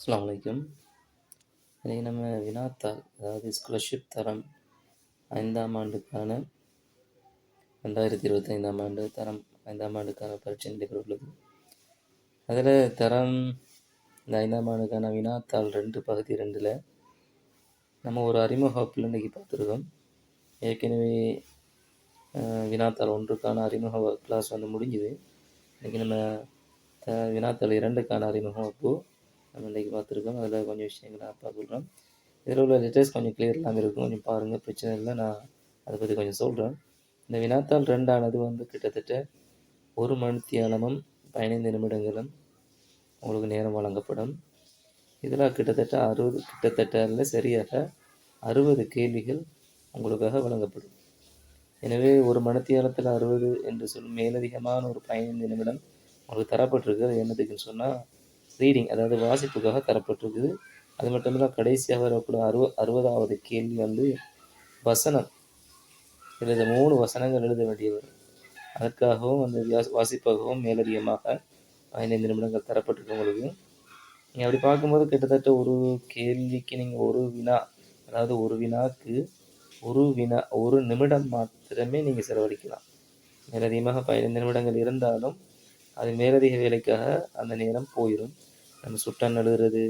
அஸ்லாம் வலைக்கும் இன்றைக்கி நம்ம வினாத்தாள் அதாவது ஸ்காலர்ஷிப் தரம் ஐந்தாம் ஆண்டுக்கான ரெண்டாயிரத்தி இருபத்தைந்தாம் ஆண்டு தரம் ஐந்தாம் ஆண்டுக்கான பரீட்சை நடைபெற உள்ளது அதில் தரம் இந்த ஐந்தாம் ஆண்டுக்கான வினாத்தாள் ரெண்டு பகுதி ரெண்டில் நம்ம ஒரு அறிமுக வகுப்பில் இன்றைக்கி பார்த்துருக்கோம். ஏற்கனவே வினாத்தாள் ஒன்றுக்கான அறிமுக கிளாஸ் வந்து முடிஞ்சுது. இன்றைக்கி நம்ம அஹ், வினாத்தாள் இரண்டுக்கான அறிமுக வகுப்பு இன்றைக்கி பார்த்துருக்கோம். அதில் கொஞ்சம் விஷயங்களை நான் சொல்கிறேன் இதில் உள்ள லெட்டர்ஸ் கொஞ்சம் கிளியர் இல்லாமல் இருக்கும். கொஞ்சம் பாருங்கள் பிரச்சனை இல்லை. நான் அதை பற்றி கொஞ்சம் சொல்கிறேன் இந்த வினாத்தாள் ரெண்டானது வந்து கிட்டத்தட்ட ஒரு மணித்தியாலமும் பதினைந்து நிமிடங்களும் உங்களுக்கு நேரம் வழங்கப்படும். இதில் கிட்டத்தட்ட அறுபது கிட்டத்தட்ட இல்லை சரியாக அறுபது கேள்விகள் உங்களுக்காக வழங்கப்படும். எனவே ஒரு மணித்தியாலத்தில் அறுபது என்று சொல்லும் மேலதிகமான ஒரு பதினைந்து நிமிடம் உங்களுக்கு தரப்பட்டிருக்கு அது என்னதுக்குன்னு சொன்னால் ரீடிங் அதாவது வாசிப்புக்காக தரப்பட்டிருக்குது. அது மட்டும் இல்லை கடைசியாக வரக்கூடிய அறுவ அறுபதாவது கேள்வி வந்து வசனம். எழுத மூணு வசனங்கள் எழுத வேண்டியவர். அதற்காகவும் அந்த வாசிப்பாகவும் மேலதிகமாக பதினைந்து நிமிடங்கள் தரப்பட்டிருக்கு உங்களுக்கு நீங்கள் அப்படி பார்க்கும்போது கிட்டத்தட்ட ஒரு கேள்விக்கு நீங்கள் ஒரு வினா அதாவது ஒரு வினாக்கு ஒரு வினா ஒரு நிமிடம் மாத்திரமே நீங்கள் செலவழிக்கலாம். மேலதிகமாக பதினைந்து நிமிடங்கள் இருந்தாலும் அது மேலதிக வேலைக்காக அந்த நேரம் போயிடும் நம்ம சுட்டான் எழுதுறது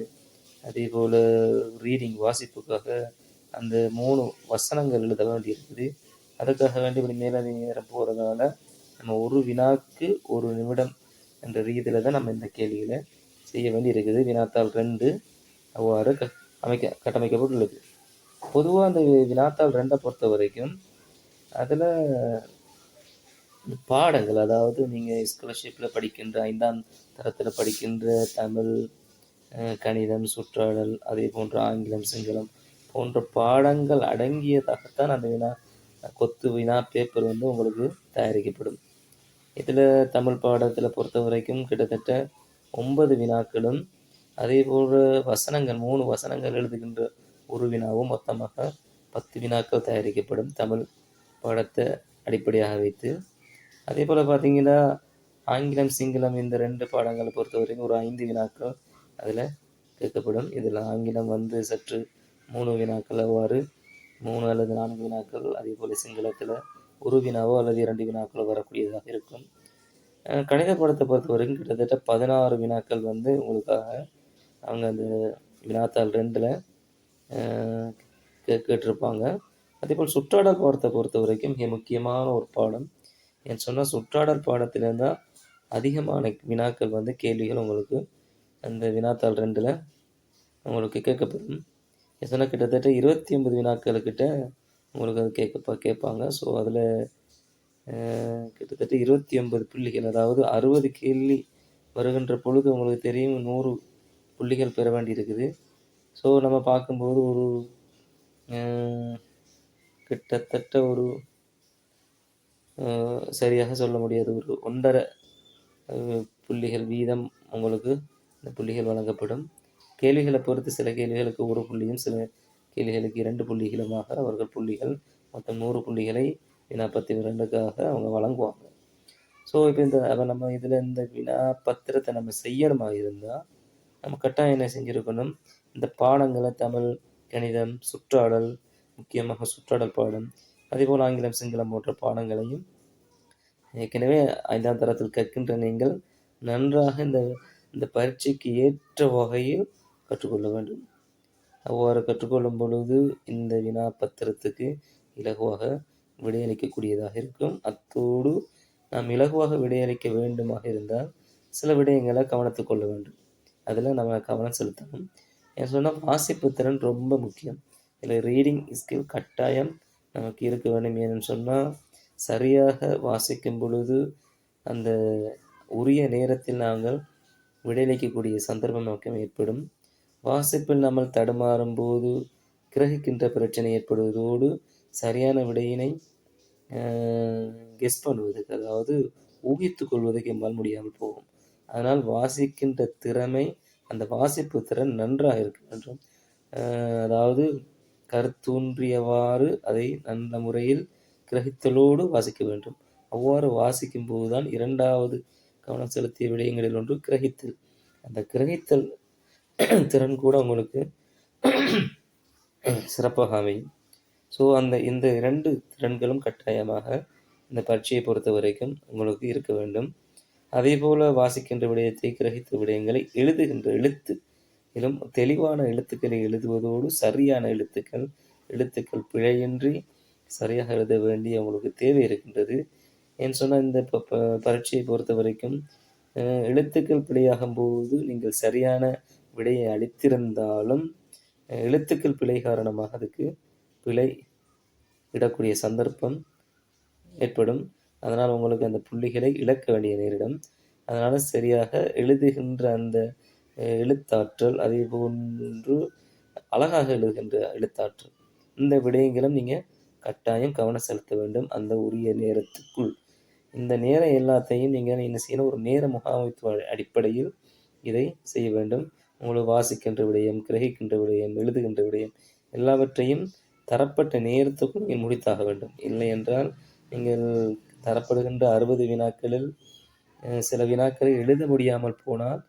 அதே போல் ரீடிங் வாசிப்புக்காக அந்த மூணு வசனங்கள் எழுத வேண்டி இருக்குது அதுக்காக வேண்டி இப்படி மேலதிக நேரம் போகிறதால நம்ம ஒரு வினாக்கு ஒரு நிமிடம் என்ற ரீதியில் தான் நம்ம இந்த கேள்விகளை செய்ய வேண்டி இருக்குது வினாத்தாள் ரெண்டு அவ்வாறு க அமைக்க கட்டமைக்கப்பட்டுள்ளது. பொதுவாக அந்த வினாத்தாள் ரெண்டை பொறுத்த வரைக்கும் அதில் பாடங்கள் அதாவது நீங்கள் ஸ்காலர்ஷிப்பில் படிக்கின்ற ஐந்தாம் தரத்தில் படிக்கின்ற தமிழ் கணிதம் சுற்றாடல் அதே போன்ற ஆங்கிலம் சிங்களம் போன்ற பாடங்கள் அடங்கியதாகத்தான் அந்த வினா கொத்து வினா பேப்பர் வந்து உங்களுக்கு தயாரிக்கப்படும். இதில் தமிழ் பாடத்தில் பொறுத்த வரைக்கும் கிட்டத்தட்ட ஒன்பது வினாக்களும் அதே போல் வசனங்கள் மூணு வசனங்கள் எழுதுகின்ற ஒரு வினாவும் மொத்தமாக பத்து வினாக்கள் தயாரிக்கப்படும் தமிழ் பாடத்தை அடிப்படையாக வைத்து அதே போல் பார்த்தீங்கன்னா ஆங்கிலம் சிங்களம் இந்த ரெண்டு பாடங்களை பொறுத்த வரைக்கும் ஒரு ஐந்து வினாக்கள் அதில் கேட்கப்படும். இதில் ஆங்கிலம் வந்து சற்று மூணு வினாக்கள் அவ்வாறு மூணு அல்லது நான்கு வினாக்கள் அதே போல் சிங்களத்தில் ஒரு வினாவோ அல்லது இரண்டு வினாக்களோ வரக்கூடியதாக இருக்கும். கணித பாடத்தை பொறுத்த வரைக்கும் கிட்டத்தட்ட பதினாறு வினாக்கள் வந்து உங்களுக்காக அவங்க அந்த வினாத்தாள் ரெண்டில் கே கேட்டிருப்பாங்க. அதேபோல் சுற்றாடல் பாடத்தை பொறுத்த வரைக்கும் மிக முக்கியமான ஒரு பாடம். ஏன்னு சொன்னால் சுற்றாடல் பாடத்திலேருந்து தான் அதிகமான வினாக்கள் வந்து கேள்விகள் உங்களுக்கு அந்த வினாத்தாள் ரெண்டில் உங்களுக்கு கேட்கப்படும். சொன்னால் கிட்டத்தட்ட இருபத்தி ஒன்பது வினாக்கள்கிட்ட உங்களுக்கு அது கேட்க கேட்பாங்க. ஸோ அதில் கிட்டத்தட்ட இருபத்தி ஒன்பது புள்ளிகள் அதாவது அறுபது கேள்வி வருகின்ற பொழுது உங்களுக்கு தெரியும் நூறு புள்ளிகள் பெற வேண்டியிருக்குது. ஸோ நம்ம பார்க்கும்போது ஒரு கிட்டத்தட்ட ஒரு சரியாக சொல்ல முடியாது. ஒரு ஒன்றரை புள்ளிகள் வீதம் உங்களுக்கு இந்த புள்ளிகள் வழங்கப்படும். கேள்விகளை பொறுத்து சில கேள்விகளுக்கு ஒரு புள்ளியும் சில கேள்விகளுக்கு இரண்டு புள்ளிகளுமாக அவர்கள் புள்ளிகள் மொத்தம் நூறு புள்ளிகளை வினாப்பத்தி இரண்டுக்காக அவங்க வழங்குவாங்க. ஸோ இப்போ இந்த அப்போ நம்ம இதில் இந்த வினா பத்திரத்தை நம்ம செய்யணுமா இருந்தால் நம்ம கட்டாயம் என்ன செஞ்சுருக்கணும்? இந்த பாடங்களை தமிழ் கணிதம் சுற்றாடல் முக்கியமாக சுற்றாடல் பாடம் அதேபோல் ஆங்கிலம் சிங்களம் போன்ற பாடங்களையும் ஏற்கனவே ஐந்தாம் தரத்தில் கற்கின்ற நீங்கள் நன்றாக இந்த இந்த பரீட்சைக்கு ஏற்ற வகையில் கற்றுக்கொள்ள வேண்டும். அவ்வாறு கற்றுக்கொள்ளும் பொழுது இந்த வினா பத்திரத்துக்கு இலகுவாக விடையளிக்கக்கூடியதாக இருக்கும். அத்தோடு நாம் இலகுவாக விடையளிக்க வேண்டுமாக இருந்தால் சில விடயங்களை கவனத்துக் கொள்ள வேண்டும். அதில் நம்ம கவனம் செலுத்தணும். ஏன் சொன்னால் வாசிப்பு திறன் ரொம்ப முக்கியம். இதில் ரீடிங் ஸ்கில் கட்டாயம் நமக்கு இருக்க வேண்டும் ஏன்னு சொன்னால் சரியாக வாசிக்கும் பொழுது அந்த உரிய நேரத்தில் நாங்கள் விடையளிக்கக்கூடிய சந்தர்ப்பம் நமக்கு ஏற்படும். வாசிப்பில் நம்ம தடுமாறும் போது கிரகிக்கின்ற பிரச்சனை ஏற்படுவதோடு சரியான விடையினை கெஸ் பண்ணுவதற்கு அதாவது ஊகித்து கொள்வதற்கு எம்மால் முடியாமல் போகும். அதனால் வாசிக்கின்ற திறமை அந்த வாசிப்பு திறன் நன்றாக இருக்க வேண்டும். அதாவது கருத்தூன்றியவாறு அதை நல்ல முறையில் கிரகித்தலோடு வாசிக்க வேண்டும். அவ்வாறு வாசிக்கும் போதுதான் இரண்டாவது கவனம் செலுத்திய விடயங்களில் ஒன்று கிரகித்தல். அந்த கிரகித்தல் திறன் கூட உங்களுக்கு சிறப்பாக அமையும். ஸோ அந்த இந்த இரண்டு திறன்களும் கட்டாயமாக இந்த பரீட்சையை பொறுத்த வரைக்கும் உங்களுக்கு இருக்க வேண்டும். அதேபோல் வாசிக்கின்ற விடயத்தை கிரகித்த விடயங்களை எழுதுகின்ற எழுத்து இதிலும் தெளிவான எழுத்துக்களை எழுதுவதோடு சரியான எழுத்துக்கள் எழுத்துக்கள் பிழையின்றி சரியாக எழுத வேண்டிய உங்களுக்கு தேவை இருக்கின்றது. ஏன்னு சொன்னால் இந்த ப பரீட்சையை பொறுத்த வரைக்கும் எழுத்துக்கள் பிழையாகும் போது நீங்கள் சரியான விடையை அளித்திருந்தாலும் எழுத்துக்கள் பிழை காரணமாக அதுக்கு பிழை இடக்கூடிய சந்தர்ப்பம் ஏற்படும். அதனால் உங்களுக்கு அந்த புள்ளிகளை இழக்க வேண்டிய நேரிடும். அதனால் சரியாக எழுதுகின்ற அந்த எழுத்தாற்றல் அதே போன்று அழகாக எழுதுகின்ற எழுத்தாற்றல். இந்த விடயங்களும் நீங்கள் கட்டாயம் கவனம் செலுத்த வேண்டும் அந்த உரிய நேரத்துக்குள். இந்த நேரம் எல்லாத்தையும் நீங்கள் என்ன செய்யணும்? ஒரு நேர முகாமைத்துவ அடிப்படையில் இதை செய்ய வேண்டும். உங்களை வாசிக்கின்ற விடயம் கிரகிக்கின்ற விடயம் எழுதுகின்ற விடயம் எல்லாவற்றையும் தரப்பட்ட நேரத்துக்குள் நீங்கள் முடித்தாக வேண்டும். இல்லை என்றால் நீங்கள் தரப்படுகின்ற அறுபது வினாக்களில் சில வினாக்களை எழுத முடியாமல் போனால்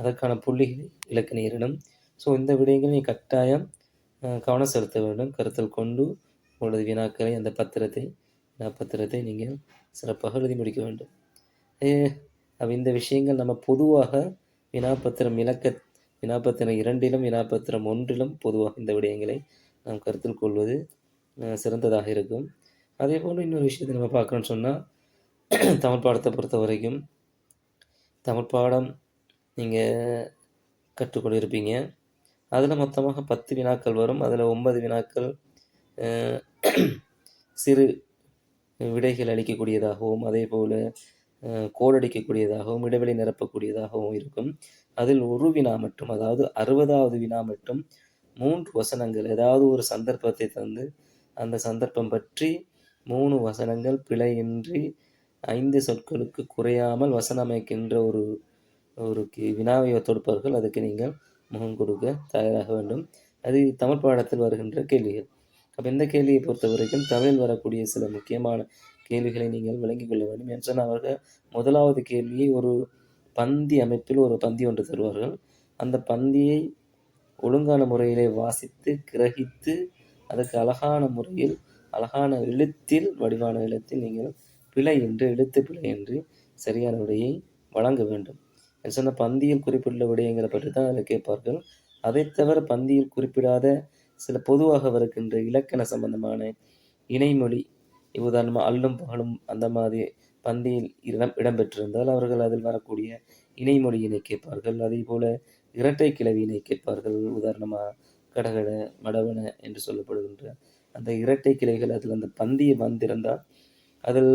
அதற்கான புள்ளிகளை இலக்கு நேரிடும் ஸோ இந்த விடயங்கள் நீ கட்டாயம் கவனம் செலுத்த வேண்டும். கருத்தில் கொண்டு உங்களது வினாக்களை அந்த பத்திரத்தை வினாப்பத்திரத்தை நீங்கள் சிறப்பாக எழுதி முடிக்க வேண்டும். அப்போ இந்த விஷயங்கள் நம்ம பொதுவாக வினாபத்திரம் இலக்க வினாபத்திரம் இரண்டிலும் வினாபத்திரம் ஒன்றிலும் பொதுவாக இந்த விடயங்களை நாம் கருத்தில் கொள்வது சிறந்ததாக இருக்கும். அதே போல் இன்னொரு விஷயத்தை நம்ம பார்க்கணும்னு சொன்னால் தமிழ் பாடத்தை பொறுத்த வரைக்கும் தமிழ் பாடம் நீங்கள் கற்றுக்கொண்டிருப்பீங்க. அதில் மொத்தமாக பத்து வினாக்கள் வரும். அதில் ஒன்பது வினாக்கள் சிறு விடைகள் அளிக்கக்கூடியதாகவும் அதே போல் கோடடிக்கக்கூடியதாகவும் இடைவெளி நிரப்பக்கூடியதாகவும் இருக்கும். அதில் ஒரு வினா மட்டும் அதாவது அறுபதாவது வினா மட்டும் மூன்று வசனங்கள் ஏதாவது ஒரு சந்தர்ப்பத்தை தந்து அந்த சந்தர்ப்பம் பற்றி மூணு வசனங்கள் பிழையின்றி ஐந்து சொற்களுக்கு குறையாமல் வசனமைக்கின்ற அமைக்கின்ற ஒரு ஒரு கி- வினாவை தொடுப்பார்கள் அதுக்கு நீங்கள் முகம் கொடுக்க தயாராக வேண்டும். அது தமிழ் பாடத்தில் வருகின்ற கேள்விகள். அப்போ இந்த கேள்வியை பொறுத்த வரைக்கும் தமிழில் வரக்கூடிய சில முக்கியமான கேள்விகளை நீங்கள் விளங்கிக் கொள்ள வேண்டும் என்று அவர்கள் முதலாவது கேள்வியை ஒரு பந்தி அமைப்பில் ஒரு பந்தி ஒன்று தருவார்கள். அந்த பந்தியை ஒழுங்கான முறையிலே வாசித்து கிரகித்து அதற்கு அழகான முறையில் அழகான எழுத்தில் வடிவான எழுத்தில் நீங்கள் பிழையின்றி எழுத்து பிழையின்றி சரியான விடையை வழங்க வேண்டும். சொன்ன பந்தியில் குறிப்பிட்டுள்ள விடயங்களை பற்றி தான் அதில் கேட்பார்கள். அதை தவிர பந்தியில் குறிப்பிடாத சில பொதுவாக வருகின்ற இலக்கண சம்பந்தமான இணைமொழி உதாரணமாக அல்லும் பகலும் அந்த மாதிரி பந்தியில் இடம் இடம்பெற்றிருந்தால் அவர்கள் அதில் வரக்கூடிய இணைமொழியினை கேட்பார்கள். அதே போல இரட்டை கிளவியினை கேட்பார்கள். உதாரணமாக கடகட மடவன என்று சொல்லப்படுகின்ற அந்த இரட்டை கிளைகள் அதில் அந்த பந்தியில் வந்திருந்தால் அதில்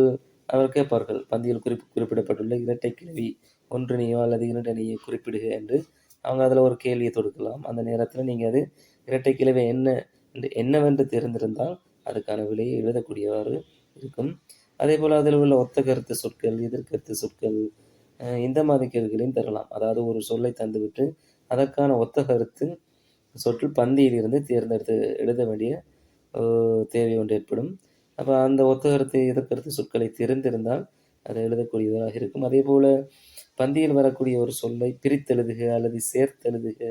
அவர் கேட்பார்கள். பந்தியில் குறிப்பு குறிப்பிடப்பட்டுள்ள இரட்டை கிளவி ஒன்றினையோ அல்லது இரண்டனையோ குறிப்பிடுக என்று அவங்க அதில் ஒரு கேள்வியை தொடுக்கலாம். அந்த நேரத்தில் நீங்கள் அது இரட்டை கிழவை என்ன என்று என்னவென்று தெரிந்திருந்தால் அதுக்கான விலையை எழுதக்கூடியவாறு இருக்கும். அதே போல் அதில் உள்ள ஒத்த கருத்து சொற்கள் எதிர்கருத்து சொற்கள் இந்த மாதிரி கேள்விகளையும் தரலாம் அதாவது ஒரு சொல்லை தந்துவிட்டு அதற்கான ஒத்த கருத்து சொற்கள் பந்தியிலிருந்து தேர்ந்தெடுத்து எழுத வேண்டிய தேவை ஒன்று ஏற்படும். அப்போ அந்த ஒத்த கருத்து எதிர்கருத்து சொற்களை தெரிந்திருந்தால் அதை எழுதக்கூடியதாக இருக்கும். அதே போல் பந்தியில் வரக்கூடிய ஒரு சொல்லை பிரித்தெழுதுக அல்லது சேர்த்தெழுதுக.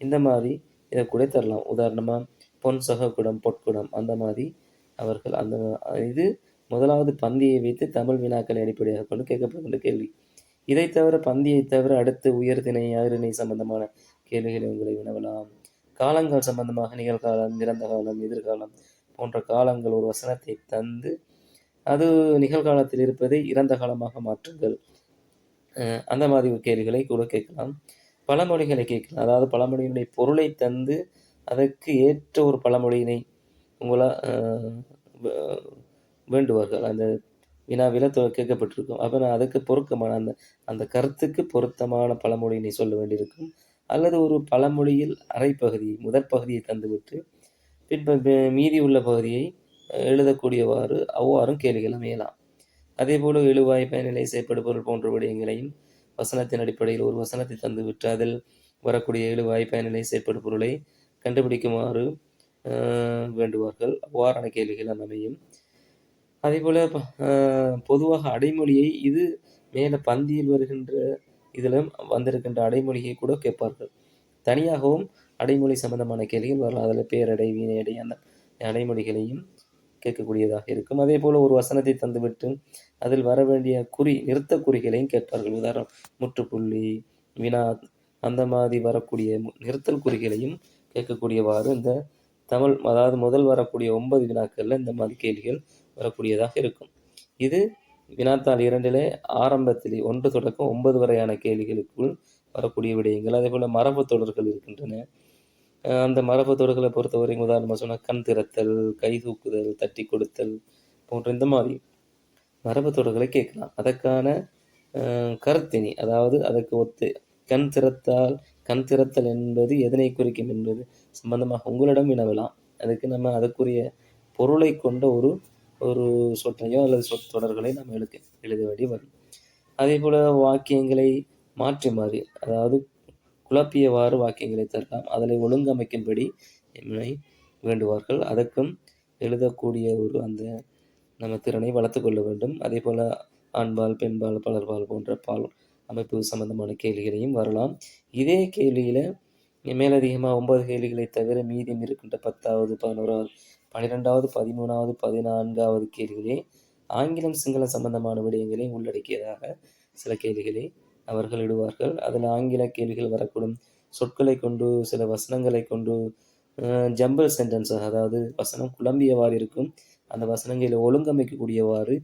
இந்த மாதிரி இதை கூட தரலாம். உதாரணமாக பொன் சககுடம் பொற்குடம் அந்த மாதிரி அவர்கள் அந்த இது முதலாவது பந்தியை வைத்து தமிழ் வினாக்களை அடிப்படையாக கொண்டு கேட்கப்படுகின்ற கேள்வி. இதை தவிர பந்தியை தவிர அடுத்து உயர்திணை அருணை சம்பந்தமான கேள்விகளை உங்களை வினவலாம். காலங்கள் சம்பந்தமாக நிகழ்காலம் நிரந்த காலம் எதிர்காலம் போன்ற காலங்கள் ஒரு வசனத்தை தந்து அது நிகழ்காலத்தில் இருப்பதை இறந்த காலமாக மாற்றுங்கள். அந்த மாதிரி ஒரு கேள்விகளை கூட கேட்கலாம். பழமொழிகளை கேட்கலாம். அதாவது பழமொழியினுடைய பொருளை தந்து அதற்கு ஏற்ற ஒரு பழமொழியினை உங்களால் வேண்டுவார்கள். அந்த வினாவில் தொ- கேட்கப்பட்டிருக்கும். அப்போ நான் அதுக்கு பொருத்தமான அந்த அந்த கருத்துக்கு பொருத்தமான பழமொழியினை சொல்ல வேண்டியிருக்கும். அல்லது ஒரு பழமொழியில் அரைப்பகுதி முதற் பகுதியை தந்துவிட்டு பின்பு மீதி உள்ள பகுதியை எழுதக்கூடியவாறு அவ்வாறும் கேள்விகள் அமையலாம் அதே போல எழுவாய் பயனிலை செயற்படுபொருள் போன்ற விடயங்களையும் வசனத்தின் அடிப்படையில் ஒரு வசனத்தை தந்துவிட்டு அதில் வரக்கூடிய எழுவாய் பயனிலை செயற்படு பொருளை கண்டுபிடிக்குமாறு வேண்டுவார்கள். அவ்வாறான கேள்விகள் அமையும். அதே போல் பொதுவாக அடைமொழியை இது மேலே பந்தியில் வருகின்ற இதிலும் வந்திருக்கின்ற அடைமொழியை கூட கேட்பார்கள். தனியாகவும் அடைமொழி சம்பந்தமான கேள்விகள் வரலாம். அதில் பேரடை வீணையடை அந்த அடைமொழிகளையும் கேட்கக்கூடியதாக இருக்கும். அதே போல் ஒரு வசனத்தை தந்துவிட்டு அதில் வர வேண்டிய குறி நிறுத்த குறிகளையும் கேட்பார்கள். உதாரணம் முற்றுப்புள்ளி வினா அந்த மாதிரி வரக்கூடிய மு- நிறுத்தல் குறிகளையும் கேட்கக்கூடியவாறு இந்த தமிழ் அதாவது முதல் வரக்கூடிய ஒன்பது வினாக்களில் இந்த மாதிரி கேள்விகள் வரக்கூடியதாக இருக்கும். இது வினாத்தாள் இரண்டிலே ஆரம்பத்திலே ஒன்று தொடக்கம் ஒன்பது வரையான கேள்விகளுக்குள் வரக்கூடிய விடயங்கள். அதே போல் மரபு தொடர்கள் இருக்கின்றன. அந்த மரபு தொடர்களை பொறுத்தவரை உதாரணமாக சொன்னால் கண் திறத்தல் கை தூக்குதல் தட்டி கொடுத்தல் போன்ற இந்த மாதிரி மரபு தொடர்களை கேட்கலாம். அதற்கான கருத்தினி அதாவது அதற்கு ஒத்து கண் திறத்தால் கண் திறத்தல் என்பது எதனை குறிக்கும் என்பது சம்பந்தமாக உங்களிடம் வினவலாம். அதுக்கு நம்ம அதற்குரிய பொருளை கொண்ட ஒரு ஒரு சொற்றையோ அல்லது சொற்றொடர்களை நம்ம எழுக்க எழுத வேண்டி வரும். அதே போல் வாக்கியங்களை மாற்றி மாறி அதாவது குழப்பியவாறு வாக்கியங்களை தரலாம். அதனை ஒழுங்கமைக்கும்படி என்னை வேண்டுவார்கள். அதற்கும் எழுதக்கூடிய ஒரு அந்த நம்ம திறனை வளர்த்து கொள்ள வேண்டும். அதே போல் ஆண்பால் பெண்பால் பலர்பால் போன்ற பால் அமைப்பு சம்பந்தமான கேள்விகளையும் வரலாம். இதே கேள்வியில் மேலதிகமாக ஒன்பது கேள்விகளை தவிர மீதியம் இருக்கின்ற பத்தாவது பதினோராவது பன்னிரெண்டாவது பதிமூணாவது பதினான்காவது கேள்விகளே ஆங்கிலம் சிங்களம் சம்பந்தமான விடயங்களை உள்ளடக்கியதாக சில கேள்விகளை அவர்கள் இடுவார்கள். அதில் ஆங்கில கேள்விகள் வரக்கூடும். சொற்களை கொண்டு சில வசனங்களை கொண்டு ஜம்பிள் சென்டென்ஸ் அதாவது வசனம் குழம்பியவாறு இருக்கும். அந்த வசனங்களை ஒழுங்கமைக்கக்கூடியவாறு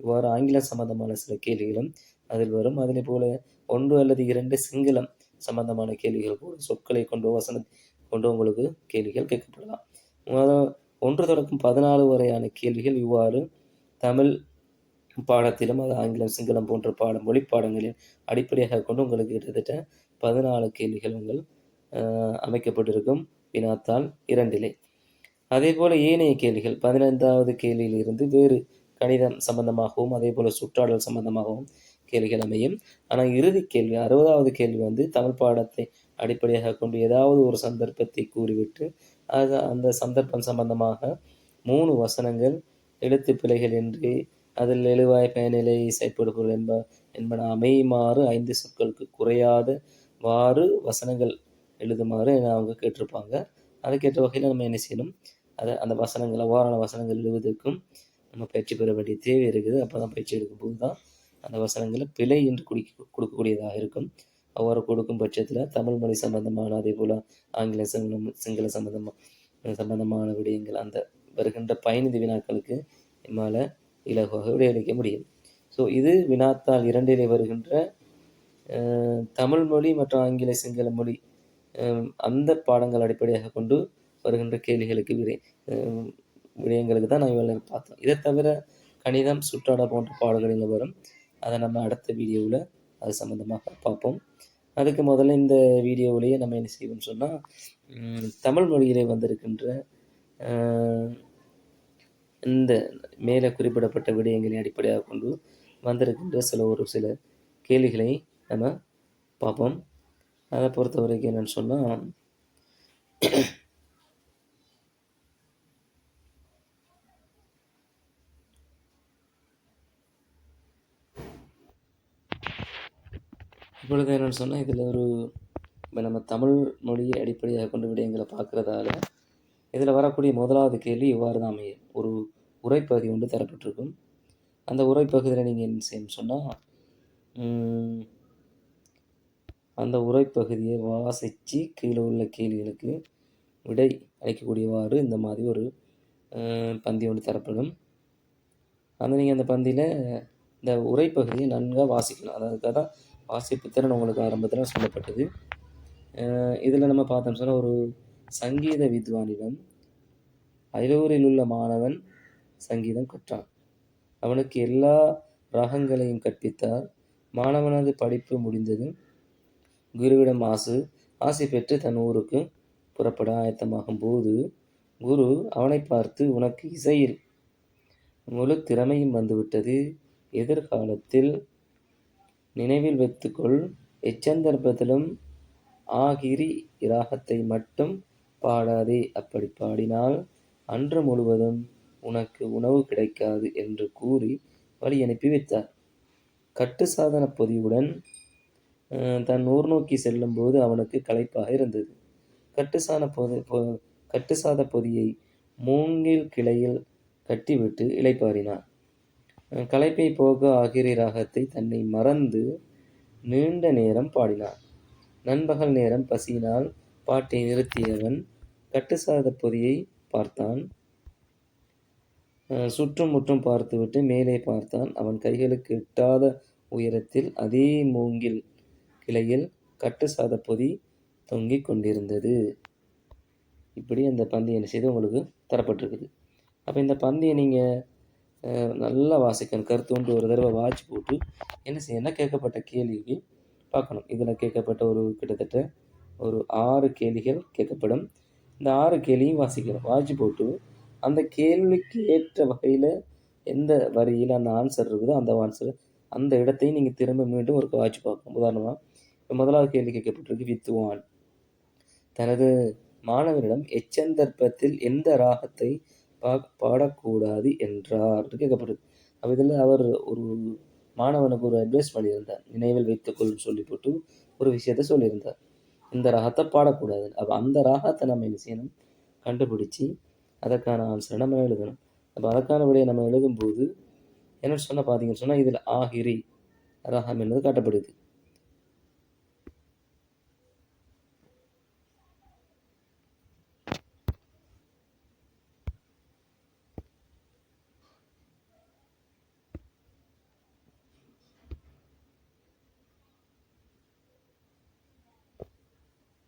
இவ்வாறு ஆங்கில சம்பந்தமான சில கேள்விகளும் அதில் வரும். அதனை போல ஒன்று அல்லது இரண்டு சிங்களம் சம்பந்தமான கேள்விகள் கூட சொற்களை கொண்டோ வசனம் கொண்டோ உங்களுக்கு கேள்விகள் கேட்கப்படலாம். ஒன்று தொடக்கம் பதினாலு வரையான கேள்விகள் இவ்வாறு தமிழ் பாடத்திலும் அது ஆங்கிலம் சிங்களம் போன்ற பாடம் மொழி பாடங்களின் அடிப்படையாக கொண்டு உங்களுக்கு கிட்டத்தட்ட பதினாலு கேள்விகள் உங்கள் அமைக்கப்பட்டிருக்கும். வினாத்தாள் இரண்டிலே. அதே போல் ஏனைய கேள்விகள் பதினைந்தாவது கேள்வியிலிருந்து வேறு கணிதம் சம்பந்தமாகவும் அதே போல் சுற்றாடல் சம்பந்தமாகவும் கேள்விகள் அமையும். ஆனால் இறுதி கேள்வி அறுபதாவது கேள்வி வந்து தமிழ் பாடத்தை அடிப்படையாக கொண்டு ஏதாவது ஒரு சந்தர்ப்பத்தை கூறிவிட்டு அது அந்த சந்தர்ப்பம் சம்பந்தமாக மூணு வசனங்கள் எழுத்து பிழைகள் என்று அதில் எழுவாய் பயனிலை செயற்படுபொருள் என்ப என்பன அமையுமாறு ஐந்து சொற்களுக்கு குறையாத வாறு வசனங்கள் எழுதுமாறு அவங்க கேட்டிருப்பாங்க. அதுக்கேற்ற வகையில் நம்ம என்ன செய்யணும்? அதை அந்த வசனங்கள் அவ்வாறான வசனங்கள் எழுதுவதற்கும் நம்ம பயிற்சி பெற வேண்டிய தேவை இருக்குது. அப்போ தான் பயிற்சி எடுக்கும்போது தான் அந்த வசனங்களை பிழை என்று குடிக்க கொடுக்கக்கூடியதாக இருக்கும். அவ்வாறு கொடுக்கும் பட்சத்தில் தமிழ் மொழி சம்பந்தமான அதே போல் ஆங்கில சிங்களம் சிங்கள சம்பந்தமாக சம்பந்தமான விடயங்கள் அந்த வருகின்ற பயணிதி வினாக்களுக்கு நம்மால் இலகுவாக விடையளிக்க முடியும். ஸோ இது வினாத்தால் இரண்டிலே வருகின்ற தமிழ் மொழி மற்றும் ஆங்கில சிங்கள மொழி அந்த பாடங்கள் அடிப்படையாக கொண்டு வருகின்ற கேள்விகளுக்கு விடை விடயங்களுக்கு தான் நான் இவ்வளோ பார்த்தோம். இதை தவிர கணிதம் சுற்றாட போன்ற பாடல்களில் வரும். அதை நம்ம அடுத்த வீடியோவில் அது சம்மந்தமாக பார்ப்போம். அதுக்கு முதல்ல இந்த வீடியோவிலேயே நம்ம என்ன செய்வோம்னு சொன்னால் தமிழ் மொழியிலே வந்திருக்கின்ற இந்த மேலே குறிப்பிடப்பட்ட விடயங்களை அடிப்படையாக கொண்டு வந்திருக்கின்ற சில ஒரு சில கேள்விகளை நம்ம பார்ப்போம். அதை பொறுத்த வரைக்கும் என்னென்னு சொன்னால் இப்பொழுது என்னென்னு சொன்னால் இதில் ஒரு இப்போ நம்ம தமிழ் மொழியை அடிப்படையாக கொண்டு விடயங்களை பார்க்குறதால இதில் வரக்கூடிய முதலாவது கேள்வி இவ்வாறு தான் அமையும். ஒரு உரைப்பகுதி ஒன்று தரப்பட்டிருக்கும். அந்த உரைப்பகுதியில் நீங்கள் என்ன செய்யணும் சொன்னால் அந்த உரைப்பகுதியை வாசித்து கீழே உள்ள கேள்விகளுக்கு விடை அளிக்கக்கூடியவாறு இந்த மாதிரி ஒரு பந்தி ஒன்று தரப்படும். அந்த நீங்கள் அந்த பந்தியில் இந்த உரைப்பகுதியை நன்காக வாசிக்கணும். அதாவது தான் வாசிப்பு திறன் உங்களுக்கு ஆரம்பத்தில் சொல்லப்பட்டது. இதில் நம்ம பார்த்தோம்னு சொன்னால் ஒரு சங்கீத வித்வானிடம் அயலூரில் உள்ள மாணவன் சங்கீதம் கற்றான். அவனுக்கு எல்லா ராகங்களையும் கற்பித்தார். மாணவனது படிப்பு முடிந்ததும் குருவிடம் ஆசு ஆசை பெற்று தன் ஊருக்கு புறப்பட ஆயத்தமாகும் போது குரு அவனை பார்த்து உனக்கு இசையில் முழு திறமையும் வந்துவிட்டது. எதிர்காலத்தில் நினைவில் வைத்துக்கொள். எச்சந்தர்ப்பத்திலும் ஆகிரி இராகத்தை மட்டும் பாடாதே அப்படி பாடினால் அன்று முழுவதும் உனக்கு உணவு கிடைக்காது என்று கூறி வழி அனுப்பி வைத்தார். கட்டு சாதன பொதியுடன் தன் ஊர் நோக்கி செல்லும்போது அவனுக்கு களைப்பாக இருந்தது. கட்டுசான பொதி கட்டுசாத பொதியை மூங்கில் கிளையில் கட்டிவிட்டு இளைப்பாறினான் களைப்பை போக ஆகிரி ராகத்தை தன்னை மறந்து நீண்ட நேரம் பாடினான் நண்பகல் நேரம் பசியினால் பாட்டை நிறுத்தியவன் கட்டுசாத பொதியை பார்த்தான். சுற்றும் முற்றும் பார்த்துவிட்டு மேலே பார்த்தான். அவன் கைகளுக்கு எட்டாத உயரத்தில் அதே மூங்கில் கிளையில் கட்டுசாத பொதி தொங்கிக் கொண்டிருந்தது. இப்படி அந்த பந்தி என்ன செய்து? உங்களுக்கு தரப்பட்டிருக்குது. அப்போ இந்த பந்தியை நீங்கள் நல்லா வாசிக்கணும். கருத்துண்டு ஒரு தடவை வாட்ச் போட்டு என்ன செய்யணும் கேட்கப்பட்ட கேள்விக்கு பார்க்கணும். இதில் கேட்கப்பட்ட ஒரு கிட்டத்தட்ட ஒரு ஆறு கேள்விகள் கேட்கப்படும். இந்த ஆறு கேள்வியும் வாசிக்கணும் வாட்ச் போட்டு அந்த கேள்விக்கு ஏற்ற வகையில் எந்த வரியில் அந்த ஆன்சர் இருக்குதோ அந்த ஆன்சர் அந்த இடத்தையும் நீங்கள் திரும்ப மீண்டும் ஒரு வாட்சி பார்க்கணும் உதாரணமாக இப்போ முதலாவது கேள்வி கேட்கப்பட்டிருக்கு வித்துவான். தனது மாணவனிடம் எச்சந்தர்ப்பத்தில் எந்த ராகத்தை பா பாடக்கூடாது என்றார் கேட்கப்பட்டது. அப்போ இதில் அவர் ஒரு மாணவனுக்கு ஒரு அட்வைஸ் பண்ணியிருந்தார். நினைவில் வைத்துக்கொள்ளும் சொல்லி போட்டு ஒரு விஷயத்த சொல்லியிருந்தார். இந்த ராகத்தை பாடக்கூடாது. அப்போ அந்த ராகத்தை நம்ம என்ன செய்யணும்? கண்டுபிடிச்சி அதற்கான ஆன்சரை நம்ம எழுதணும். அப்போ அதற்கான விடையை நம்ம எழுதும்போது என்ன சொன்னால் பார்த்தீங்கன்னு சொன்னால் இதில் ஆகிரி ராகம் என்பது காட்டப்படுது.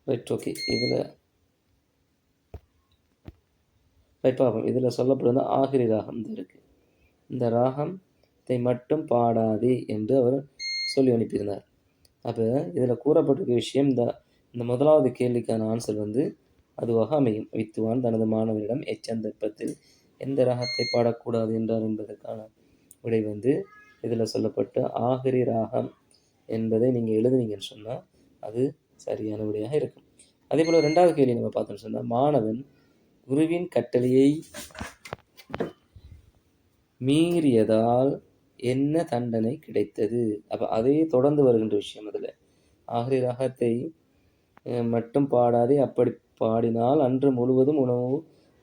ரைட் ஓகே இதில் ரைட் பார்ப்போம் இதில் சொல்லப்படுவது ஆகிரி ராகம் தான் இருக்குது இந்த ராகத்தை மட்டும் பாடாது என்று அவர் சொல்லி அனுப்பியிருந்தார். அப்போ இதில் கூறப்பட்டிருக்க விஷயம் இந்த இந்த முதலாவது கேள்விக்கான ஆன்சர் வந்து அதுவாக அமையும். வித்துவான் தனது மாணவரிடம் எச்சந்தர்ப்பத்தில் எந்த ராகத்தை பாடக்கூடாது? என்றார் என்பதற்கான விடை வந்து இதில் சொல்லப்பட்ட ஆகிரி ராகம் என்பதை நீங்கள் எழுதுனீங்கன்னு சொன்னால் அது சரியான விடையாக இருக்கும். அதே போல் ரெண்டாவது கேள்வி நம்ம பார்த்தோம்னு சொன்னால் மாணவன் குருவின் கட்டளையை மீறியதால் என்ன தண்டனை கிடைத்தது? அப்போ அதே தொடர்ந்து வருகின்ற விஷயம் அதில். ஆகிய ராகத்தை மட்டும் பாடாதே அப்படி பாடினால் அன்று முழுவதும் உணவு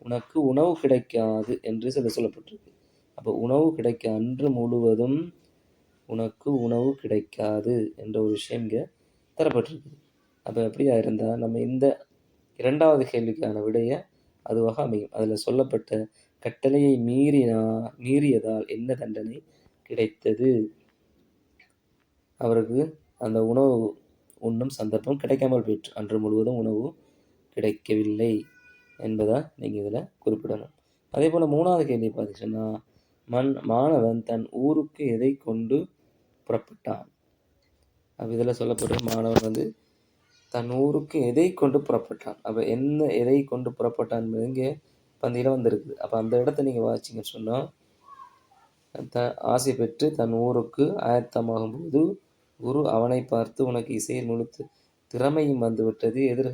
உனக்கு உணவு கிடைக்காது என்று சில சொல்லப்பட்டிருக்கு. அப்போ உணவு கிடைக்க அன்று முழுவதும் உனக்கு உணவு கிடைக்காது என்ற ஒரு விஷயம் இங்கே தரப்பட்டிருக்கு. அப்போ அப்படியா இருந்தால் நம்ம இந்த இரண்டாவது கேள்விக்கான விடையை அதுவாக அமையும். அதில் சொல்லப்பட்ட கட்டளையை மீறினா மீறியதால் என்ன தண்டனை கிடைத்தது? அவருக்கு அந்த உணவு உண்ணும் சந்தர்ப்பம் கிடைக்காமல் போயிற்று. அன்று முழுவதும் உணவு கிடைக்கவில்லை என்பதை நீங்கள் இதில் குறிப்பிடணும். அதே போல் மூணாவது கேள்வி பார்த்தீங்கன்னா மண் மாணவன் தன் ஊருக்கு எதை கொண்டு புறப்பட்டான்? அப்போ இதில் சொல்லப்படுற மாணவன் வந்து தன் ஊருக்கு எதை கொண்டு புறப்பட்டான்? அப்போ என்ன எதை கொண்டு புறப்பட்டான் இங்கே பந்தியில் வந்திருக்குது. அப்போ அந்த இடத்த நீங்கள் வாசிங்கன்னு சொன்னால் த ஆசை பெற்று தன் ஊருக்கு ஆயத்தமாகும் போது குரு அவனை பார்த்து உனக்கு இசையில் முழுத்து திறமையும் வந்துவிட்டது எதிர்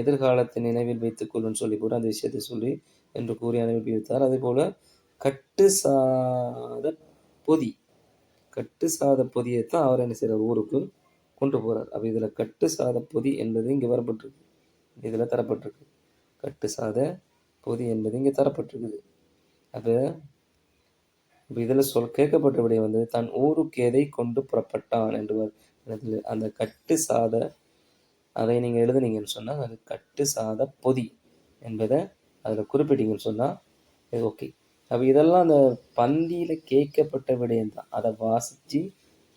எதிர்காலத்தை நினைவில் வைத்துக்கொள்ளுன்னு சொல்லி கூட அந்த விஷயத்தை சொல்லி என்று கூறி அனுப்பி வைத்தார். அதே போல் கட்டு சாத பொதி கட்டு சாத பொதியை தான் அவர் என்ன செய்கிறார் ஊருக்கு கொண்டு போகிறார் அப்போ இதில் கட்டு சாத பொதி என்பது இங்கே வரப்பட்டிருக்கு. இதில் தரப்பட்டிருக்கு. கட்டு சாத பொதி என்பது இங்கே தரப்பட்டிருக்குது. அப்போ இப்போ இதில் சொல் கேட்கப்பட்ட விடை வந்து தன் ஊருக்கு எதை கொண்டு புறப்பட்டான் என்று அந்த கட்டு சாத அதை நீங்கள் எழுதுனீங்கன்னு சொன்னால் அது கட்டு சாத பொதி என்பதை அதில் குறிப்பிட்டீங்கன்னு சொன்னால் இது ஓகே. அப்போ இதெல்லாம் அந்த பந்தியில் கேட்கப்பட்ட விடயம் தான் அதை வாசித்து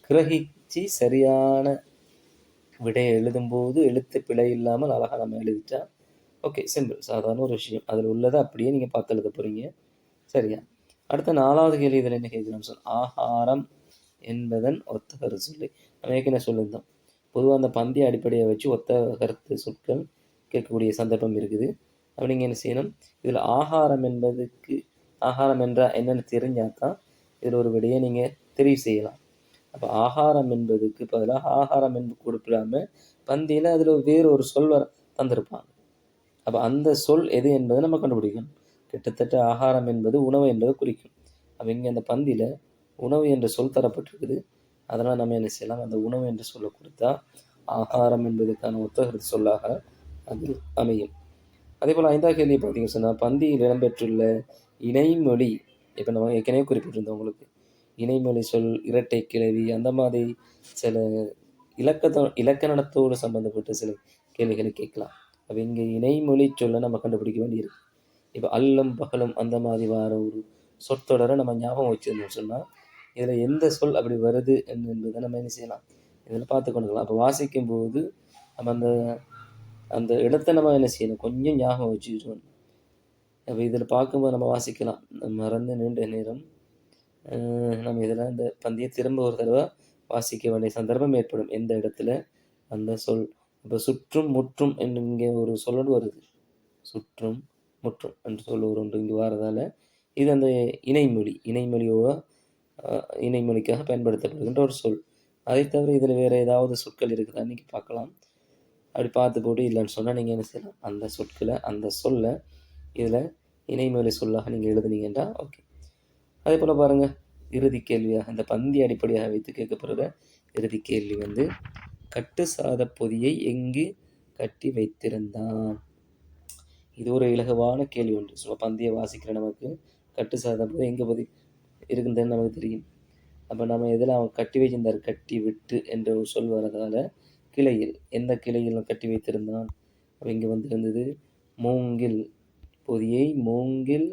கிரகிச்சு சரியான விடையை எழுதும்போது எழுத்து பிழை இல்லாமல் அழகாக நம்ம எழுதிட்டா ஓகே சிம்பிள் சாதாரண ஒரு விஷயம். அதில் உள்ளதை அப்படியே நீங்கள் பார்த்து எழுத போகிறீங்க சரியா? அடுத்த நாலாவது கேள்வி இதில் என்ன கேட்கணும் சொல் ஆகாரம் என்பதன் ஒத்த கருத்து சொல்லி. நம்ம ஏற்கனவே சொல்லியிருந்தோம். பொதுவாக அந்த பந்தி அடிப்படையை வச்சு ஒத்த கருத்து சொற்கள் கேட்கக்கூடிய சந்தர்ப்பம் இருக்குது. அப்போ நீங்கள் என்ன செய்யணும்? இதில் ஆகாரம் என்பதுக்கு ஆகாரம் என்றால் என்னென்னு தெரிஞ்சால் தான் இதில் ஒரு விடையை நீங்கள் தெரிவு செய்யலாம். அப்போ ஆகாரம் என்பதுக்கு பதிலாக ஆகாரம் என்று குறிப்பிடாமல் பந்தியில் அதில் வேறு ஒரு சொல் வர தந்திருப்பாங்க. அப்போ அந்த சொல் எது என்பதை நம்ம கண்டுபிடிக்கணும். கிட்டத்தட்ட ஆகாரம் என்பது உணவு என்பதை குறிக்கும். அப்போ இங்கே அந்த பந்தியில் உணவு என்ற சொல் தரப்பட்டிருக்குது. அதனால் நம்ம என்ன செய்யலாம்? அந்த உணவு என்ற சொல்ல கொடுத்தா ஆகாரம் என்பதற்கான ஒத்தகருத்து சொல்லாக அது அமையும். அதே போல் ஐந்தாவது கேள்வி பார்த்தீங்கன்னு சொன்னால் பந்தியில் இடம்பெற்றுள்ள இணைமொழி இப்போ நம்ம ஏற்கனவே குறிப்பிட்டிருந்தோம் உங்களுக்கு. இணைமொழி சொல் இரட்டை கிளவி அந்த மாதிரி சில இலக்கத்தோ இலக்கணத்தோடு சம்மந்தப்பட்ட சில கேள்விகளை கேட்கலாம். அப்போ இங்கே இணைமொழி சொல்ல நம்ம கண்டுபிடிக்க வேண்டியிருக்கு. இப்போ அல்லம் பகலும் அந்த மாதிரி வர ஒரு சொற்றொடரை நம்ம ஞாபகம் வச்சிருந்தோம் சொன்னால் இதில் எந்த சொல் அப்படி வருது என்பதை நம்ம என்ன செய்யலாம்? இதில் பார்த்து கொண்டுக்கலாம். அப்போ வாசிக்கும் போது நம்ம அந்த அந்த இடத்த நம்ம என்ன செய்யணும்? கொஞ்சம் ஞாபகம் வச்சுக்கிட்டு அப்போ இதில் பார்க்கும்போது நம்ம வாசிக்கலாம். மறந்து நீண்ட நேரம் நம்ம இதில் இந்த பந்தியை திரும்ப ஒரு தடவை வாசிக்க வேண்டிய சந்தர்ப்பம் ஏற்படும். எந்த இடத்துல? அந்த சொல். இப்போ சுற்றும் முற்றும் என்று இங்கே ஒரு சொல்லோடு வருது. சுற்றும் முற்றும் என்று சொல்ல ஒரு ஒன்று இங்கே வரதால் இது அந்த இணைமொழி. இணைமொழியோட இணைமொழிக்காக பயன்படுத்தப்படுகின்ற ஒரு சொல். அதை தவிர இதில் வேறு ஏதாவது சொற்கள் இருக்குதா? இன்றைக்கி பார்க்கலாம். அப்படி பார்த்து போட்டு இல்லைன்னு சொன்னால் நீங்கள் என்ன செய்யலாம்? அந்த சொற்களை அந்த சொல்லை இதில் இணைமொழி சொல்லாக நீங்கள் எழுதுனீங்கன்னா ஓகே. அதே போல் பாருங்கள் இறுதி கேள்வியாக இந்த பந்தி அடிப்படையாக வைத்து கேட்கப்படுற இறுதி கேள்வி வந்து கட்டு சாத பொதியை எங்கு கட்டி வைத்திருந்தான்? இது ஒரு இலகுவான கேள்வி ஒன்று. ஸோ பந்தியை வாசிக்கிற நமக்கு கட்டு சாத பொதி எங்கே பொதி இருக்குதுன்னு நமக்கு தெரியும். அப்போ நம்ம எதில் அவன் கட்டி வைச்சிருந்தார் கட்டி விட்டு என்ற ஒரு சொல் வரதால் கிளையில். எந்த கிளையில் கட்டி வைத்திருந்தான்? அப்போ இங்கே வந்திருந்தது மூங்கில் பொதியை மூங்கில்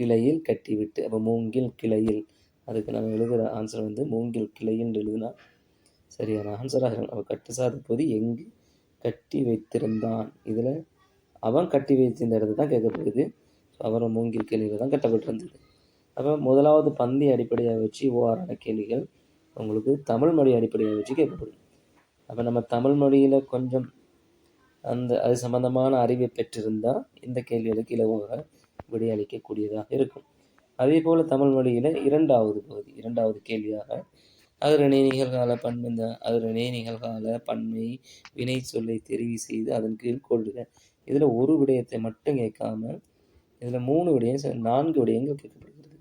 கிளையில் கட்டிவிட்டு அப்போ மூங்கில் கிளையில். அதுக்கு நம்ம எழுதுகிற ஆன்சர் வந்து மூங்கில் கிளையில் எழுதுனா சரியான ஆன்சராக இருக்கும். அவன் கட்டு சாத எங்கு கட்டி வைத்திருந்தான்? இதில் அவன் கட்டி வைத்திருந்த இடத்துல தான் கேட்கப்படுது. அவன் மூங்கில் கிளையில் தான் கட்டப்பட்டிருந்தது. அப்போ முதலாவது பந்தி அடிப்படையாக வச்சு இவ்வாறான கேள்விகள் உங்களுக்கு தமிழ் மொழி அடிப்படையாக வச்சு கேட்கப்படும். அப்போ நம்ம தமிழ் மொழியில் கொஞ்சம் அந்த அது சம்மந்தமான அறிவை பெற்றிருந்தால் இந்த கேள்விகளுக்கு இலவாக விடையளிக்கக்கூடியதாக இருக்கும். அதே போல் தமிழ் மொழியில் இரண்டாவது பகுதி இரண்டாவது கேள்வியாக அதிரணை நிகழ்கால பன்மை இந்த அதிரணை நிகழ்கால பன்மை வினை சொல்லை தெரிவு செய்து அதன் கீழ் கொள்ளுக இதில் ஒரு விடயத்தை மட்டும் கேட்காம இதில் மூணு விடயம் நான்கு விடயங்கள் கேட்கப்படுகிறது.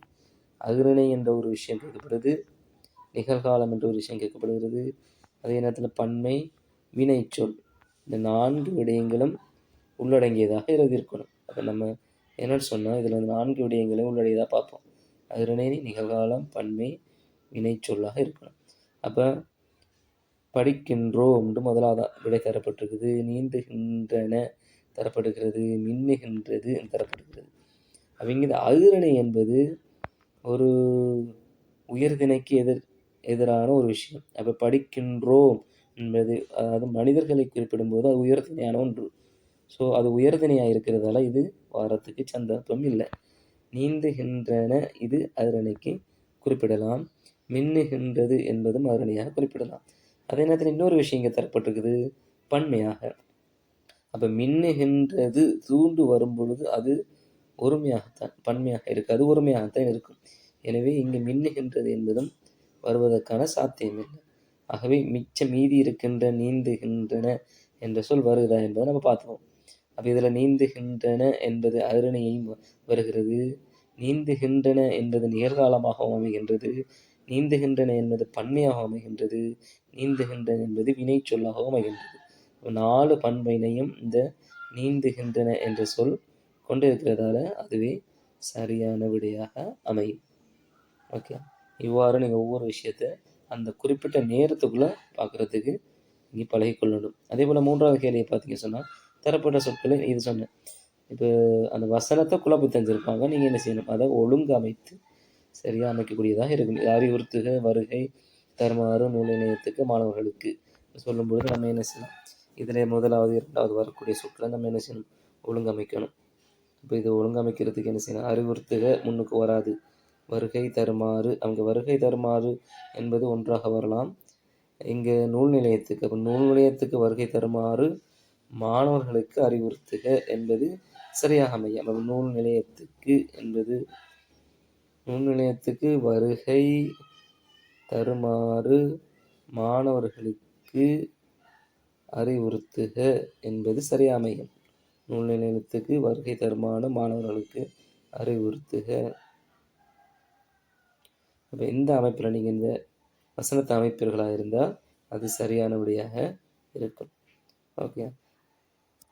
அகரணை என்ற ஒரு விஷயம் கேட்கப்படுது நிகழ்காலம் என்ற ஒரு விஷயம் கேட்கப்படுகிறது. அதே நேரத்தில் பன்மை வினைச்சொல் இந்த நான்கு விடயங்களும் உள்ளடங்கியதாக எழுதியிருக்கணும். அப்போ நம்ம என்னன்னு சொன்னால் இதில் வந்து நான்கு விடயங்களையும் உள்ளடையதாக பார்ப்போம். அதிரணை நிகழ்காலம் பன்மை வினைச்சொல்லாக இருக்கணும் அப்போ படிக்கின்றோம் என்று விடை தரப்பட்டிருக்குது நீந்துகின்றன தரப்படுகிறது மின்னுகின்றது தரப்படுகிறது. அவங்க அதிரணை என்பது ஒரு உயர்திணைக்கு எதிர் எதிரான ஒரு விஷயம். அப்போ படிக்கின்றோம் என்பது அதாவது மனிதர்களை குறிப்பிடும்போது அது உயர்திணையான ஒன்று. ஸோ அது உயர்திணையாக இருக்கிறதால இது வாரத்துக்கு சந்தர்ப்பம் இல்லை. நீந்துகின்றன இது அருணைக்கு குறிப்பிடலாம். மின்னுகின்றது என்பதும் அதிரணையாக குறிப்பிடலாம். அதே நேரத்தில் இன்னொரு விஷயம் இங்கே தரப்பட்டிருக்குது. பன்மையாக. அப்போ மின்னுகின்றது தூண்டு வரும் பொழுது அது ஒருமையாகத்தான் பன்மையாக இருக்காது ஒருமையாகத்தான் இருக்கும். எனவே இங்கே மின்னுகின்றது என்பதும் வருவதற்கான சாத்தியமில்லை ஆகவே மிச்ச மீதி இருக்கின்ற நீந்துகின்றன என்ற சொல் வருகிறதா என்பதை நம்ம பார்த்துவோம் அப்போ இதில் நீந்துகின்றன என்பது அருணையும் வருகிறது. நீந்துகின்றன என்பது நிகழ்காலமாகவும் அமைகின்றது. நீந்துகின்றன என்பது பன்மையாக அமைகின்றது. நீந்துகின்றன என்பது வினை சொல்லாகவும் அமைகின்றது. நாலு பண்பினையும் இந்த நீந்துகின்றன என்ற சொல் கொண்டிருக்கிறதால அதுவே சரியான விடையாக அமையும். ஓகே இவ்வாறு நீங்கள் ஒவ்வொரு விஷயத்த அந்த குறிப்பிட்ட நேரத்துக்குள்ளே பார்க்குறதுக்கு நீ பழகிக்கொள்ளணும். அதே போல் மூன்றாவது கேள்வியை பார்த்தீங்க சொன்னால் தரப்பட்ட சொற்களை இது சொன்னேன் இப்போ அந்த வசனத்தை குழப்பி தெரிஞ்சிருப்பாங்க. நீங்கள் என்ன செய்யணும்? அதை ஒழுங்கு அமைத்து சரியாக அமைக்கக்கூடியதாக இருக்கணும். அறிவுறுத்துக வருகை தருமாறு நூல் நிலையத்துக்கு மாணவர்களுக்கு. சொல்லும்பொழுது நம்ம என்ன செய்யலாம் இதில் முதலாவது இரண்டாவது வரக்கூடிய சொற்களை நம்ம என்ன செய்யணும்? ஒழுங்கமைக்கணும் இப்போ இது ஒழுங்கமைக்கிறதுக்கு என்ன செய்யணும்? அறிவுறுத்துக முன்னுக்கு வராது. வருகை தருமாறு அங்கே வருகை தருமாறு என்பது ஒன்றாக வரலாம். இங்கே நூல் நிலையத்துக்கு அப்போ நூல் நிலையத்துக்கு வருகை தருமாறு மாணவர்களுக்கு அறிவுறுத்துக என்பது சரியாக அமையும். அப்போ நூல் நிலையத்துக்கு என்பது நூல் நிலையத்துக்கு வருகை தருமாறு மாணவர்களுக்கு அறிவுறுத்துக என்பது சரியாக அமையும். நூல் நிலையத்துக்கு வருகை தருமாறு மாணவர்களுக்கு அறிவுறுத்துக. அப்போ எந்த அமைப்பில் நீங்கள் இந்த வசனத்து அமைப்பீர்களாக இருந்தால் அது சரியானபடியாக இருக்கும். ஓகே.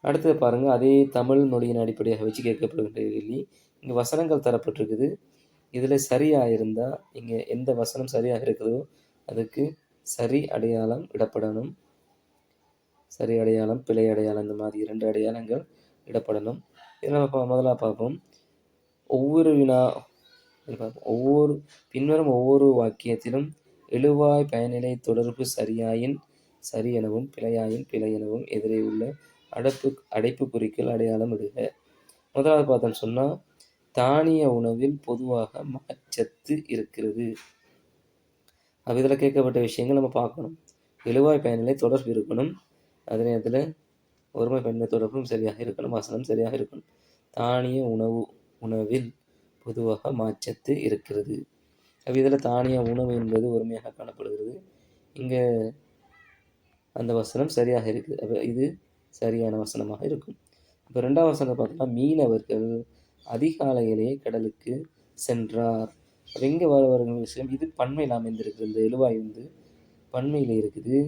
அடுத்தது பாருங்கள் அதே தமிழ் மொழியின் அடிப்படையாக வச்சு கேட்கப்படுகின்ற கேள்வி இங்கே வசனங்கள் தரப்பட்டிருக்குது. இதில் சரியாக இருந்தால் இங்கே எந்த வசனம் சரியாக இருக்குதோ அதுக்கு சரி அடையாளம் இடப்படணும். சரி அடையாளம் பிழை அடையாளம் இந்த மாதிரி இரண்டு அடையாளங்கள் இடப்படணும். இதில் நம்ம முதலாக முதல்ல பார்ப்போம். ஒவ்வொரு வினா பார்ப்போம். ஒவ்வொரு பின்வரும் ஒவ்வொரு வாக்கியத்திலும் எழுவாய் பயனிலை தொடர்பு சரியாயின் சரி எனவும் பிழையாயின் பிழை எனவும் எதிரே உள்ள அடைப்பு அடைப்பு குறிக்கல் அடையாளம் இடுக. முதலாவது பார்த்தோம்னு சொன்னால் தானிய உணவில் பொதுவாக மாச்சத்து இருக்கிறது. அப்போ இதில் கேட்கப்பட்ட விஷயங்கள் நம்ம பார்க்கணும். எழுவாய் பயனிலை தொடர்பு இருக்கணும். அதே நேரத்தில் ஒருமை பயனிலை தொடர்பும் சரியாக இருக்கணும் வசனம் சரியாக இருக்கணும். தானிய உணவு உணவில் பொதுவாக மாச்சத்து இருக்கிறது. அப்போ இதில் தானிய உணவு என்பது ஒருமையாக காணப்படுகிறது. இங்கே அந்த வசனம் சரியாக இருக்குது. அப்போ இது சரியான வசனமாக இருக்கும். இப்போ ரெண்டாவது வசனம் பார்த்தோம்னா மீனவர்கள் அதிகாலையிலேயே கடலுக்கு சென்றார். எங்கே வருவார்கள் விஷயம் இது பன்மையில் அமைந்திருக்கிறது இந்த எழுவாய் வந்து பன்மையில் இருக்குது.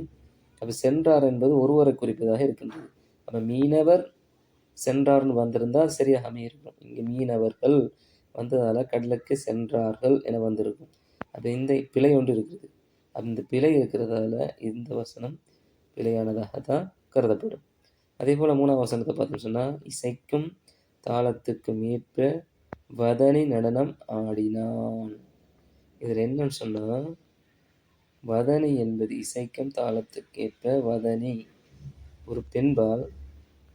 அப்போ சென்றார் என்பது ஒருவரை குறிப்பதாக இருக்கின்றது. அப்போ மீனவர் சென்றார்னு வந்திருந்தால் சரியாக அமையிருக்கும் இங்கே மீனவர்கள் வந்ததால் கடலுக்கு சென்றார்கள் என வந்திருக்கும். அப்போ இந்த பிழை ஒன்று இருக்குது. அந்த பிழை இருக்கிறதால இந்த வசனம் பிழையானதாக தான் கருதப்படும். அதே போல் மூணாம் வசனத்தை பார்த்தோம்னு சொன்னால் இசைக்கும் தாளத்துக்கும் ஏற்ப வதனி நடனம் ஆடினான். இதில் என்னன்னு சொன்னால் வதனி என்பது இசைக்கும் தாளத்துக்கேற்ப வதனி. ஒரு பெண்பால்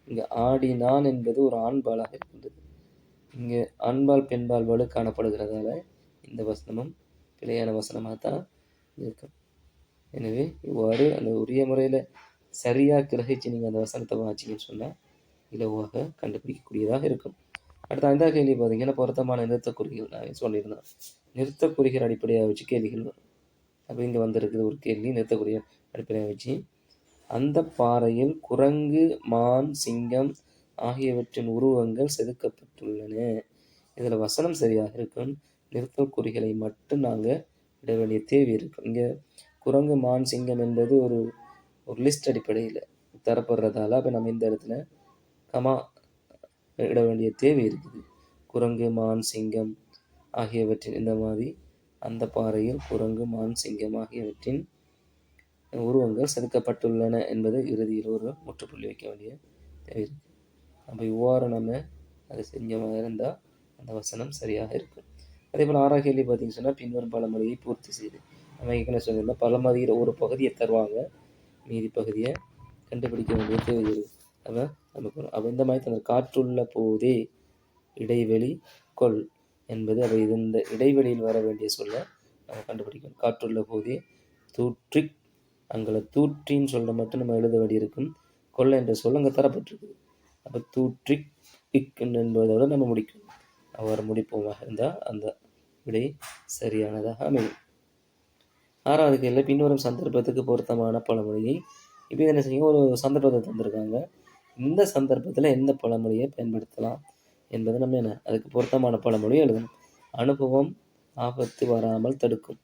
இங்கே ஆடினான் என்பது ஒரு ஆண்பாலாக இருக்கின்றது. இங்கே ஆண்பால் பெண்பால் வலு காணப்படுகிறதால இந்த வசனமும் பிழையான வசனமாக தான் இருக்கும். எனவே இவ்வாறு அந்த உரிய முறையில் சரியாக கிரகிச்சு நீங்கள் அந்த வசனத்தை வாச்சிங்கன்னு சொன்னால் இலவாக கண்டுபிடிக்கக்கூடியதாக இருக்கும். அடுத்த ஐந்தாவது கேள்வி பார்த்தீங்கன்னா பொருத்தமான நிறுத்தக்குறிகள் நான் சொல்லியிருந்தேன் நிறுத்தக்குறிகள் அடிப்படையாக வச்சு கேள்விகள் வரும் அப்போ இங்கே வந்திருக்குது ஒரு கேள்வி நிறுத்தக்குறிய அடிப்படையாக வச்சு அந்த பாறையில் குரங்கு மான் சிங்கம் ஆகியவற்றின் உருவங்கள் செதுக்கப்பட்டுள்ளன. இதில் வசனம் சரியாக இருக்கும். நிறுத்தக்குறிகளை மட்டும் நாங்கள் இட வேண்டிய தேவை இருக்கும் இங்கே குரங்கு மான் சிங்கம் என்பது ஒரு ஒரு லிஸ்ட் அடிப்படையில் தரப்படுறதால இப்போ நம்ம இந்த இடத்துல கமா இட வேண்டிய தேவை இருக்குது. குரங்கு மான் சிங்கம் ஆகியவற்றின் இந்த மாதிரி அந்த பாறையில் குரங்கு மான் சிங்கம் ஆகியவற்றின் உருவங்கள் செதுக்கப்பட்டுள்ளன என்பதை இறுதியில் ஒரு முற்றுப்புள்ளி வைக்க வேண்டிய தேவை இருக்குது அப்போ இவ்வாறு நம்ம அதை செஞ்ச மாதிரி இருந்தால் அந்த வசனம் சரியாக இருக்கும். அதே போல் ஆறாம் கேள்வி பார்த்தீங்கன்னு சொன்னால் பின்வரும் பழமொழியை பூர்த்தி செய்து நம்ம ஏற்கனவே சொன்னால் பழமொழியில் ஒரு பகுதியை தருவாங்க. மீதி பகுதியை கண்டுபிடிக்க வேண்டிய தேவை இருக்குது நமக்கு அப்போ இந்த மாதிரி அந்த காற்றுள்ள போதே இடைவெளி கொள் என்பது அப்போ இது இந்த இடைவெளியில் வர வேண்டிய சொல்ல நம்ம கண்டுபிடிக்கணும். காற்றுள்ள போதே தூற்றி அங்கே தூற்றின்னு சொல்ல மட்டும் நம்ம எழுத வேண்டியிருக்கும். கொள்ள என்ற சொல் அங்கே தரப்பட்டிருக்குது அப்போ தூற்றி இக் என்பதோடு நம்ம முடிக்கணும். அவ்வாறு முடிப்போமாக இருந்தால் அந்த விடை சரியானதாக அமையும். ஆறாவது கேள்வியில் பின்வரும் சந்தர்ப்பத்துக்கு பொருத்தமான பழமொழியை இப்போ என்ன செய்யுங்க ஒரு சந்தர்ப்பத்தை தந்திருக்காங்க. இந்த சந்தர்ப்பத்தில் எந்த பழமொழியை பயன்படுத்தலாம் என்பது நம்ம என்ன அதுக்கு பொருத்தமான பழமொழியை எழுதணும். அனுபவம் ஆபத்து வராமல் தடுக்கும்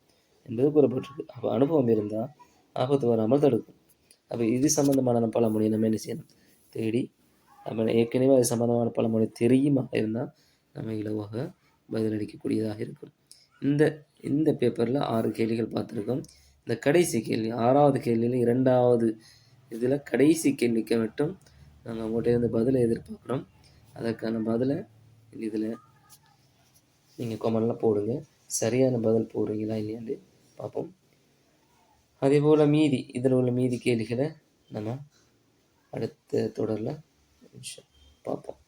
என்பது கூறப்பட்டிருக்கு. அப்போ அனுபவம் இருந்தால் ஆபத்து வராமல் தடுக்கும். அப்போ இது சம்மந்தமான பழமொழியை நம்ம என்ன செய்யணும்? தேடி நம்ம ஏற்கனவே அது சம்மந்தமான பழமொழி தெரியுமா? இருந்தால் நம்ம இலவாக பதிலளிக்கக்கூடியதாக இருக்கும். இந்த இந்த பேப்பரில் ஆறு கேள்விகள் பார்த்துருக்கோம். இந்த கடைசி கேள்வி ஆறாவது கேள்வியில் இரண்டாவது இதில் கடைசி கேள்விக்கு மட்டும் நாங்கள் உங்கள்கிட்ட பதிலை எதிர்பார்க்குறோம். அதற்கான பதிலை இதில் நீங்கள் கொமெண்டில் போடுங்க. சரியான பதில் போடுறீங்களா இல்லையான்னு பார்ப்போம். அதே போல் மீதி இதில் உள்ள மீதி கேள்விகளை நம்ம அடுத்த தொடரில் பார்ப்போம்.